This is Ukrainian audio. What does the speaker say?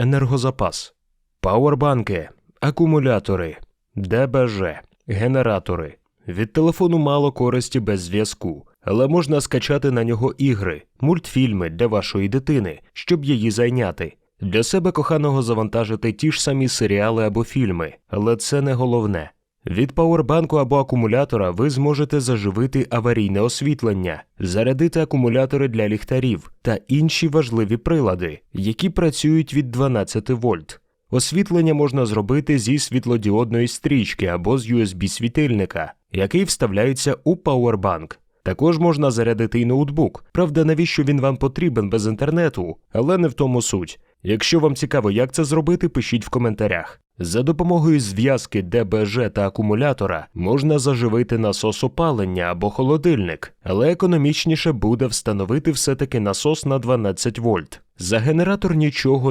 енергозапас, пауербанки, акумулятори, ДБЖ, генератори. Від телефону мало користі без зв'язку, але можна скачати на нього ігри, мультфільми для вашої дитини, щоб її зайняти. Для себе коханого завантажити ті ж самі серіали або фільми, але це не головне. Від пауербанку або акумулятора ви зможете заживити аварійне освітлення, зарядити акумулятори для ліхтарів та інші важливі прилади, які працюють від 12 вольт. Освітлення можна зробити зі світлодіодної стрічки або з USB-світильника, який вставляється у пауербанк. Також можна зарядити й ноутбук. Правда, навіщо він вам потрібен без інтернету, але не в тому суть. Якщо вам цікаво, як це зробити, пишіть в коментарях. За допомогою зв'язки ДБЖ та акумулятора можна заживити насос опалення або холодильник, але економічніше буде встановити все-таки насос на 12 вольт. За генератор нічого